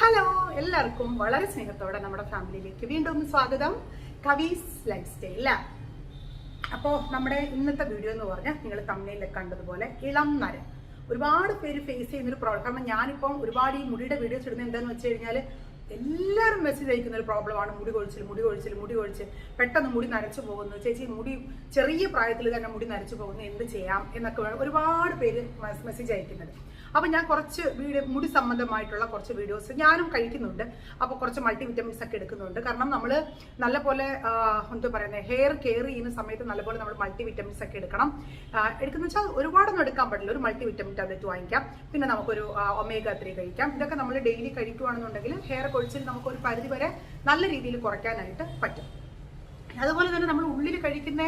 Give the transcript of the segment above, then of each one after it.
Hello എല്ലാവർക്കും വളരെ സ്നേഹത്തോടെ നമ്മുടെ ഫാമിലിയിലേക്ക് വീണ്ടും സ്വാഗതം. കവീസ് ലൈഫ് സ്റ്റൈൽ അപ്പോൾ നമ്മുടെ ഇന്നത്തെ വീഡിയോ എന്ന് പറഞ്ഞാൽ നിങ്ങൾ തമ്മിൽ കണ്ടതുപോലെ ഇളം നര. ഒരുപാട് പേര് ഫേസ് ചെയ്യുന്നൊരു പ്രോബ്ലം കാരണം ഞാനിപ്പം ഒരുപാട് ഈ മുടിയുടെ വീഡിയോസ് ഇടുന്നത് എന്താണെന്ന് വെച്ച് കഴിഞ്ഞാൽ എല്ലാവരും മെസ്സേജ് അയക്കുന്ന ഒരു പ്രോബ്ലമാണ്. മുടി കൊഴിച്ചിൽ മുടി കൊഴിച്ചിൽ മുടി കൊഴിച്ചിൽ. പെട്ടെന്ന് മുടി നരച്ചു പോകുന്നു. ചേച്ചി മുടി ചെറിയ പ്രായത്തിൽ തന്നെ മുടി നരച്ചു പോകുന്നു. എന്ത് ചെയ്യാം എന്നൊക്കെ ഒരുപാട് പേര് മെസ്സേജ് അയക്കുന്നത് അപ്പോൾ ഞാൻ കുറച്ച് വീഡിയോ മുടി സംബന്ധമായിട്ടുള്ള കുറച്ച് വീഡിയോസ് ഞാനും കഴിക്കുന്നുണ്ട്. അപ്പോൾ കുറച്ച് മൾട്ടി വിറ്റമിൻസ് ഒക്കെ എടുക്കുന്നുണ്ട്. കാരണം നമ്മൾ നല്ലപോലെ എന്താ പറയുന്നത് ഹെയർ കെയർ ചെയ്യുന്ന സമയത്ത് നല്ലപോലെ നമ്മൾ മൾട്ടി വിറ്റമിൻസ് ഒക്കെ എടുക്കണം. എടുക്കുന്ന വെച്ചാൽ ഒരുപാടൊന്നും എടുക്കാൻ പറ്റില്ല ഒരു മൾട്ടി വിറ്റമിൻ ടാബ്ലറ്റ് വാങ്ങിക്കാം. പിന്നെ നമുക്കൊരു ഒമേഗ ത്രീ കഴിക്കാം. ഇതൊക്കെ നമ്മൾ ഡെയിലി കഴിക്കുകയാണെന്നുണ്ടെങ്കിൽ ഹെയർ കൊഴിച്ചിൽ നമുക്ക് ഒരു പരിധി വരെ നല്ല രീതിയിൽ കുറയ്ക്കാനായിട്ട് പറ്റും. അതുപോലെ തന്നെ നമ്മൾ ഉള്ളിൽ കഴിക്കുന്ന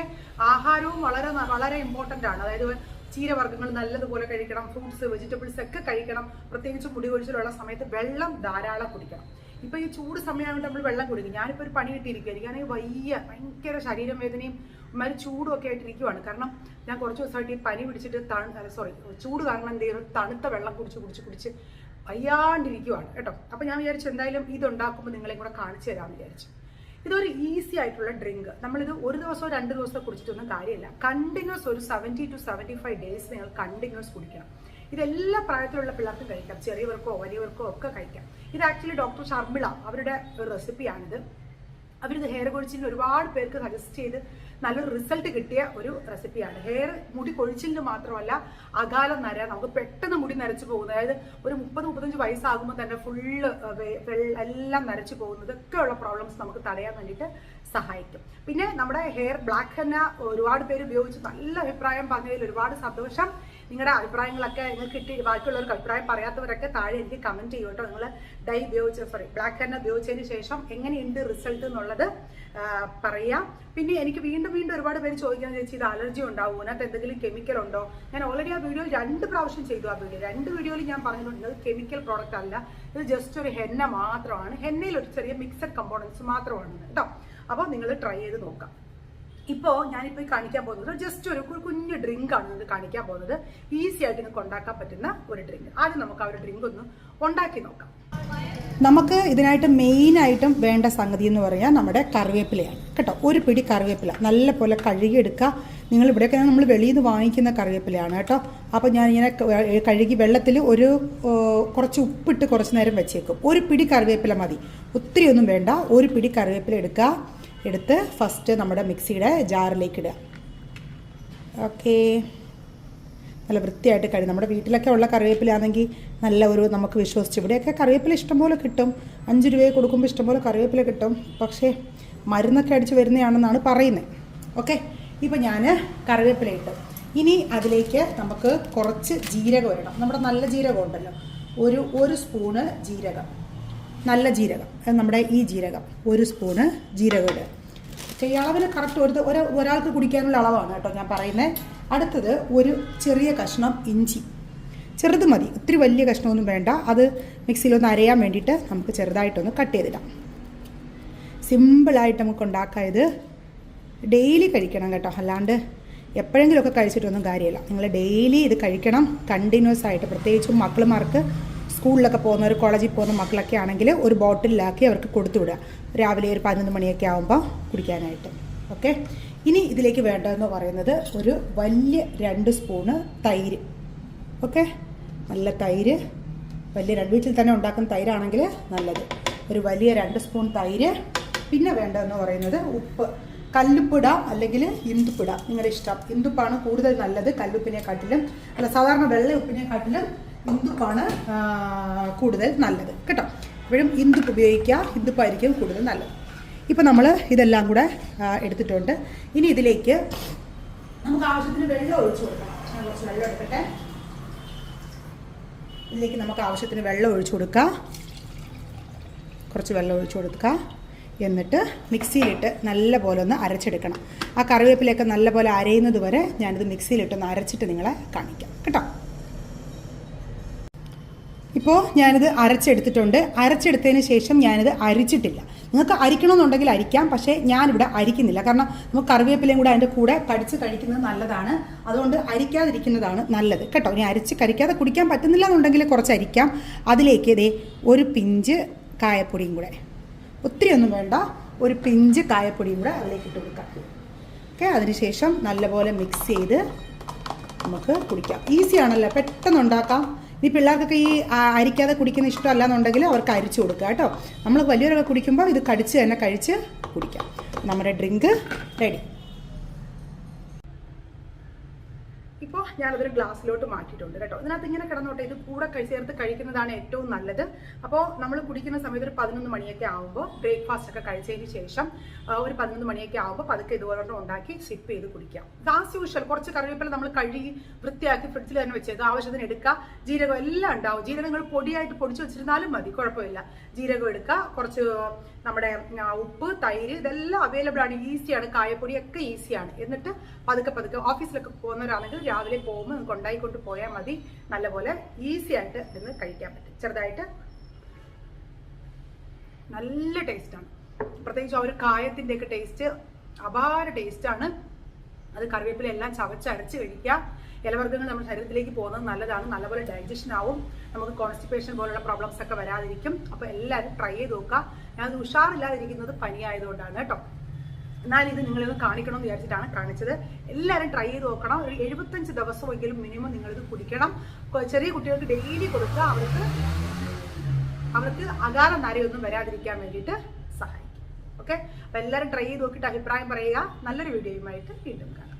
ആഹാരവും വളരെ വളരെ ഇമ്പോർട്ടന്റ് ആണ്. അതായത് ചീരവർഗങ്ങൾ നല്ലതുപോലെ കഴിക്കണം ഫ്രൂട്ട്സ് വെജിറ്റബിൾസ് ഒക്കെ കഴിക്കണം. പ്രത്യേകിച്ച് മുടി കൊഴിച്ചിലുള്ള സമയത്ത് വെള്ളം ധാരാളം കുടിക്കണം. ഇപ്പൊ ഈ ചൂട് സമയമായിട്ട് നമ്മൾ വെള്ളം കുടിക്കും. ഞാനിപ്പോൾ ഒരു പണി കിട്ടിയിരിക്കുക എനിക്കാണെങ്കിൽ വയ്യ ഭയങ്കര ശരീരം വേദനയും ഒരുമാതിരി ചൂടും ഒക്കെ ആയിട്ടിരിക്കുവാണ്. കാരണം ഞാൻ കുറച്ച് ദിവസമായിട്ട് ഈ പനി പിടിച്ചിട്ട് തണു സോറി ചൂട് കാരണം എന്ത് ചെയ്യുന്നു തണുത്ത വെള്ളം കുടിച്ച് കുടിച്ച് കുടിച്ച് വയ്യാണ്ടിരിക്കുവാണ്. കേട്ടോ? അപ്പൊ ഞാൻ വിചാരിച്ചു എന്തായാലും ഇതുണ്ടാക്കുമ്പോൾ നിങ്ങളെ കൂടെ കാണിച്ചു തരാമെന്ന് വിചാരിച്ചു. ഇതൊരു ഈസി ആയിട്ടുള്ള ഡ്രിങ്ക് നമ്മളിത് ഒരു ദിവസമോ രണ്ട് ദിവസമോ കുടിച്ചിട്ടൊന്നും കാര്യമില്ല. കണ്ടിന്യൂസ് ഒരു seventy two seventy five days നിങ്ങൾ കണ്ടിന്യൂസ് കുടിക്കണം. ഇതെല്ലാ പ്രായത്തിലുള്ള പിള്ളേർക്കും കഴിക്കാം. ചെറിയവർക്കോ വലിയവർക്കോ ഒക്കെ കഴിക്കാം. ഇത് ആക്ച്വലി ഡോക്ടർ ഷർമിള അവരുടെ ഒരു റെസിപ്പിയാണിത് അവരിത് ഹെയർ കൊഴിച്ചിലിന് ഒരുപാട് പേർക്ക് സജസ്റ്റ് ചെയ്ത് നല്ലൊരു റിസൾട്ട് കിട്ടിയ ഒരു റെസിപ്പിയാണ് ഹെയർ മുടി കൊഴിച്ചിലിന് മാത്രമല്ല അകാലം നര നമുക്ക് പെട്ടെന്ന് മുടി നരച്ചു പോകുന്നത്. അതായത് ഒരു മുപ്പത് മുപ്പത്തഞ്ച് വയസ്സാകുമ്പോൾ തന്നെ ഫുള്ള് എല്ലാം നരച്ചു പോകുന്നത് ഒക്കെയുള്ള പ്രോബ്ലംസ് നമുക്ക് തടയാൻ വേണ്ടിയിട്ട് സഹായിക്കും. പിന്നെ നമ്മുടെ ഹെയർ ബ്ലാക്ക് ഹെന്ന ഒരുപാട് പേര് ഉപയോഗിച്ച് നല്ല അഭിപ്രായം പറഞ്ഞതിൽ ഒരുപാട് സന്തോഷം. നിങ്ങളുടെ അഭിപ്രായങ്ങളൊക്കെ നിങ്ങൾക്ക് കിട്ടി ബാക്കിയുള്ളവർക്ക് അഭിപ്രായം പറയാത്തവരൊക്കെ താഴെ എനിക്ക് കമന്റ് ചെയ്യും കേട്ടോ നിങ്ങൾ ഡൈ ഉപയോഗിച്ച സോറി ബ്ലാക്ക് ഹെന്ന ഉപയോഗിച്ചതിന് ശേഷം എങ്ങനെയുണ്ട് റിസൾട്ട് എന്നുള്ളത് പറയാം. പിന്നെ എനിക്ക് വീണ്ടും വീണ്ടും ഒരുപാട് പേര് ചോദിക്കാൻ ചോദിച്ചാൽ ഇത് അലർജി ഉണ്ടാവും അതിനകത്ത് എന്തെങ്കിലും കെമിക്കൽ ഉണ്ടോ? ഞാൻ ഓൾറെഡി ആ വീഡിയോയിൽ രണ്ട് പ്രാവശ്യം ചെയ്തു ആ വീഡിയോ രണ്ട് വീഡിയോയിൽ ഞാൻ പറഞ്ഞിട്ടുണ്ട് ഇത് കെമിക്കൽ പ്രോഡക്റ്റ് അല്ല. ഇത് ജസ്റ്റ് ഒരു ഹെന്ന മാത്രമാണ്. ഹെന്നയിൽ ഒരു ചെറിയ മിക്സഡ് കമ്പോണൻസ് മാത്രമാണ് കേട്ടോ. അപ്പോൾ നിങ്ങൾ ട്രൈ ചെയ്ത് നോക്കാം. ഇപ്പോൾ ഞാനിപ്പോൾ കാണിക്കാൻ പോകുന്നത് ജസ്റ്റ് ഒരു കുഞ്ഞു ഡ്രിങ്ക് ആണ് ഇത് കാണിക്കാൻ പോകുന്നത്. ഈസി ആയിട്ട് നിങ്ങൾക്ക് ഉണ്ടാക്കാൻ പറ്റുന്ന ഒരു ഡ്രിങ്ക് ആദ്യം നമുക്ക് ആ ഒരു ഡ്രിങ്ക് ഒന്ന് ഉണ്ടാക്കി നോക്കാം. നമുക്ക് ഇതിനായിട്ട് മെയിനായിട്ടും വേണ്ട സംഗതി എന്ന് പറഞ്ഞാൽ നമ്മുടെ കറിവേപ്പിലയാണ്. കേട്ടോ ഒരു പിടി കറിവേപ്പില. നല്ല പോലെ കഴുകിയെടുക്കുക. നിങ്ങൾ ഇവിടെയൊക്കെ നമ്മൾ വെളിയിൽ നിന്ന് വാങ്ങിക്കുന്ന കറിവേപ്പിലയാണ് കേട്ടോ. അപ്പോൾ ഞാൻ ഇങ്ങനെ കഴുകി വെള്ളത്തിൽ ഒരു കുറച്ച് ഉപ്പിട്ട് കുറച്ച് നേരം വെച്ചേക്കും. ഒരു പിടി കറിവേപ്പില മതി. ഒത്തിരി ഒന്നും വേണ്ട. ഒരു പിടി കറിവേപ്പില എടുക്കുക. എടുത്ത് ഫസ്റ്റ് നമ്മുടെ മിക്സിയുടെ ജാറിലേക്ക് ഇടുക. ഓക്കേ നല്ല വൃത്തിയായിട്ട് കഴിയും നമ്മുടെ വീട്ടിലൊക്കെ ഉള്ള കറിവേപ്പിലാണെങ്കിൽ നല്ല ഒരു നമുക്ക് വിശ്വസിച്ച് ഇവിടെയൊക്കെ കറിവേപ്പില ഇഷ്ടംപോലെ കിട്ടും. അഞ്ച് രൂപയെ കൊടുക്കുമ്പോൾ ഇഷ്ടംപോലെ കറിവേപ്പില കിട്ടും. പക്ഷേ മരുന്നൊക്കെ അടിച്ച് വരുന്നതാണെന്നാണ് പറയുന്നത്. ഓക്കെ ഇപ്പം ഞാൻ കറിവേപ്പില ഇട്ടു. ഇനി അതിലേക്ക് നമുക്ക് കുറച്ച് ജീരകം ഇടണം. നമ്മുടെ നല്ല ജീരകം ഉണ്ടല്ലോ. ഒരു ഒരു സ്പൂണ് ജീരകം. നല്ല ജീരകം. അത് നമ്മുടെ ഈ ജീരകം. ഒരു സ്പൂണ് ജീരകം ഇടുക ഈ അളവിന് കറക്റ്റ് ഒരു ഒരു ഒരാൾക്ക് കുടിക്കാനുള്ള അളവാണ് കേട്ടോ ഞാൻ പറയുന്നത് അടുത്തത് ഒരു ചെറിയ കഷ്ണം ഇഞ്ചി. ചെറുത് മതി. ഒത്തിരി വലിയ കഷ്ണമൊന്നും വേണ്ട. അത് മിക്സിയിലൊന്ന് അരയാൻ വേണ്ടിയിട്ട് നമുക്ക് ചെറുതായിട്ടൊന്ന് കട്ട് ചെയ്തിടാം. സിമ്പിളായിട്ട് നമുക്ക് ഉണ്ടാക്കാം. ഡെയിലി കഴിക്കണം കേട്ടോ. അല്ലാണ്ട് എപ്പോഴെങ്കിലുമൊക്കെ കഴിച്ചിട്ടൊന്നും കാര്യമില്ല. നിങ്ങൾ ഡെയിലി ഇത് കഴിക്കണം. കണ്ടിന്യൂസ് ആയിട്ട്. പ്രത്യേകിച്ചും മക്കളുമാർക്ക് സ്കൂളിലൊക്കെ പോകുന്നവർ കോളേജിൽ പോകുന്ന മക്കളൊക്കെ ആണെങ്കിൽ ഒരു ബോട്ടിലാക്കി അവർക്ക് കൊടുത്തു വിടുക. രാവിലെ ഒരു പതിനൊന്ന് മണിയൊക്കെ ആകുമ്പോൾ കുടിക്കാനായിട്ട്. ഓക്കെ? ഇനി ഇതിലേക്ക് വേണ്ടതെന്ന് പറയുന്നത് ഒരു വലിയ രണ്ട് സ്പൂണ് തൈര്. ഓക്കെ? നല്ല തൈര്. വലിയ രണ്ട് വീട്ടിൽ തന്നെ ഉണ്ടാക്കുന്ന തൈരാണെങ്കിൽ നല്ലത്. ഒരു വലിയ രണ്ട് സ്പൂൺ തൈര്. പിന്നെ വേണ്ടതെന്ന് പറയുന്നത് ഉപ്പ്. കല്ലുപ്പിട അല്ലെങ്കിൽ ഇന്ദുപ്പിട. നിങ്ങളുടെ ഇഷ്ടം. ഇന്ദുപ്പാണ് കൂടുതൽ നല്ലത് കല്ലുപ്പിനെക്കാട്ടിലും. അല്ല സാധാരണ വെള്ള ഉപ്പിനെക്കാട്ടിലും ഇന്ദുപ്പാണ് കൂടുതൽ നല്ലത്. കേട്ടോ? എപ്പോഴും ഇന്ദുപ്പ് ഉപയോഗിക്കുക ഇന്ദുപ്പായിരിക്കും കൂടുതൽ നല്ലത്. ഇപ്പം നമ്മൾ ഇതെല്ലാം കൂടെ എടുത്തിട്ടുണ്ട്. ഇനി ഇതിലേക്ക് നമുക്ക് ആവശ്യത്തിന് വെള്ളം ഒഴിച്ചു കൊടുക്കാം ഞാൻ കുറച്ച് വെള്ളം എടുക്കട്ടെ. ഇതിലേക്ക് നമുക്ക് ആവശ്യത്തിന് വെള്ളം ഒഴിച്ചു കൊടുക്കുക കുറച്ച് വെള്ളം ഒഴിച്ചു കൊടുക്കുക എന്നിട്ട് മിക്സിയിലിട്ട് നല്ല പോലെ ഒന്ന് അരച്ചെടുക്കണം. ആ കറിവേപ്പിലൊക്കെ നല്ല പോലെ അരയുന്നത് വരെ ഞാനിത് മിക്സിയിലിട്ടൊന്ന് അരച്ചിട്ട് നിങ്ങളെ കാണിക്കാം. കേട്ടോ? ഇപ്പോൾ ഞാനിത് അരച്ചെടുത്തിട്ടുണ്ട്. അരച്ചെടുത്തതിന് ശേഷം ഞാനിത് അരിച്ചിട്ടില്ല. നിങ്ങൾക്ക് അരിക്കണമെന്നുണ്ടെങ്കിൽ അരിക്കാം പക്ഷേ ഞാനിവിടെ അരിക്കുന്നില്ല. കാരണം നമുക്ക് കറിവേപ്പിലയും കൂടെ അതിന്റെ കൂടെ കടിച്ച് കഴിക്കുന്നത് നല്ലതാണ്. അതുകൊണ്ട് അരിക്കാതിരിക്കുന്നതാണ് നല്ലത്. കേട്ടോ? ഇനി അരിച്ച് കരിക്കാതെ കുടിക്കാൻ പറ്റുന്നില്ല എന്നുണ്ടെങ്കിൽ കുറച്ച് അരിക്കാം. അതിലേക്ക് ഇതേ ഒരു പിഞ്ച് കായപ്പൊടിയും കൂടെ. ഒത്തിരി ഒന്നും വേണ്ട. ഒരു പിഞ്ച് കായപ്പൊടിയും കൂടെ അതിലേക്ക് ഇട്ട് കൊടുക്കാം. ഓക്കെ? അതിനുശേഷം നല്ലപോലെ മിക്സ് ചെയ്ത് നമുക്ക് കുടിക്കാം. ഈസിയാണല്ലോ പെട്ടെന്ന് ഉണ്ടാക്കാം. ഈ പിള്ളേർക്കൊക്കെ ഈ അരിക്കാതെ കുടിക്കുന്ന ഇഷ്ടമല്ല എന്നുണ്ടെങ്കിൽ അവർക്ക് അരിച്ചു കൊടുക്കുക കേട്ടോ. നമ്മൾ വലിയവരൊക്കെ കുടിക്കുമ്പോൾ ഇത് കടിച്ച് തന്നെ കഴിച്ച് കുടിക്കാം. നമ്മുടെ ഡ്രിങ്ക് റെഡി. ഇപ്പോൾ ഞാനതൊരു ഗ്ലാസ്സിലോട്ട് മാറ്റിയിട്ടുണ്ട് കേട്ടോ. ഇതിനകത്ത് ഇങ്ങനെ കിടന്നോട്ടെ ഇത് കൂടെ കഴിച്ചേർത്ത് കഴിക്കുന്നതാണ് ഏറ്റവും നല്ലത്. അപ്പോൾ നമ്മൾ കുടിക്കുന്ന സമയത്ത് ഒരു പതിനൊന്ന് മണിയൊക്കെ ആകുമ്പോൾ ബ്രേക്ക്ഫാസ്റ്റ് ഒക്കെ കഴിച്ചതിന് ശേഷം ഒരു പതിനൊന്ന് മണിയൊക്കെ ആകുമ്പോൾ പതുക്കെ ഇതുപോലെ ഉണ്ടാക്കി സിപ്പ് ചെയ്ത് കുടിക്കാം. ആസ് യൂഷ്വൽ കുറച്ച് കറിവേപ്പില നമ്മൾ കഴുകി വൃത്തിയാക്കി ഫ്രിഡ്ജിൽ തന്നെ വെച്ചേക്കുക. ആവശ്യത്തിന് എടുക്കുക. ജീരകം എല്ലാം ഉണ്ടാവും. ജീരകങ്ങൾ പൊടിയായിട്ട് പൊടിച്ച് വെച്ചിരുന്നാലും മതി കുഴപ്പമില്ല. ജീരകം എടുക്കുക. കുറച്ച് നമ്മുടെ ഉപ്പ് തൈര് ഇതെല്ലാം അവൈലബിൾ ആണ്. ഈസിയാണ് കായപ്പൊടി ഒക്കെ ഈസിയാണ് എന്നിട്ട് പതുക്കെ പതുക്കെ ഓഫീസിലൊക്കെ പോകുന്നവരാണെങ്കിൽ രാവിലെ പോകുമ്പോൾ നിങ്ങൾക്ക് ഉണ്ടായിക്കൊണ്ട് പോയാൽ മതി. നല്ലപോലെ ഈസി ആയിട്ട് ഇന്ന് കഴിക്കാൻ പറ്റും. ചെറുതായിട്ട് നല്ല ടേസ്റ്റാണ് പ്രത്യേകിച്ച് ആ ഒരു കായത്തിന്റെയൊക്കെ ടേസ്റ്റ് അപാര ടേസ്റ്റാണ് അത് കറിവേപ്പില എല്ലാം ചവച്ചരച്ച് കഴിക്കുക. ഇലവർഗങ്ങൾ നമ്മുടെ ശരീരത്തിലേക്ക് പോകുന്നത് നല്ലതാണ്. നല്ലപോലെ ഡൈജഷൻ ആവും. നമുക്ക് കോൺസ്റ്റിപ്പേഷൻ പോലുള്ള പ്രോബ്ലംസ് ഒക്കെ വരാതിരിക്കും. അപ്പോൾ എല്ലാവരും ട്രൈ ചെയ്ത് നോക്കുക. ഞാനത് ഉഷാറില്ലാതിരിക്കുന്നത് പനിയായതുകൊണ്ടാണ് കേട്ടോ. എന്നാൽ ഇത് നിങ്ങളിത് കാണിക്കണമെന്ന് വിചാരിച്ചിട്ടാണ് കാണിച്ചത്. എല്ലാവരും ട്രൈ ചെയ്ത് നോക്കണം. ഒരു എഴുപത്തഞ്ച് ദിവസമെങ്കിലും മിനിമം നിങ്ങളിത് കുടിക്കണം. ചെറിയ കുട്ടികൾക്ക് ഡെയിലി കൊടുക്കുക. അവർക്ക് അവർക്ക് അകാല നരയൊന്നും വരാതിരിക്കാൻ വേണ്ടിയിട്ട് ഓക്കെ അപ്പോൾ എല്ലാവരും ട്രൈ ചെയ്ത് നോക്കിയിട്ട് അഭിപ്രായം പറയുക. നല്ലൊരു വീഡിയോയുമായിട്ട് വീണ്ടും കാണാം.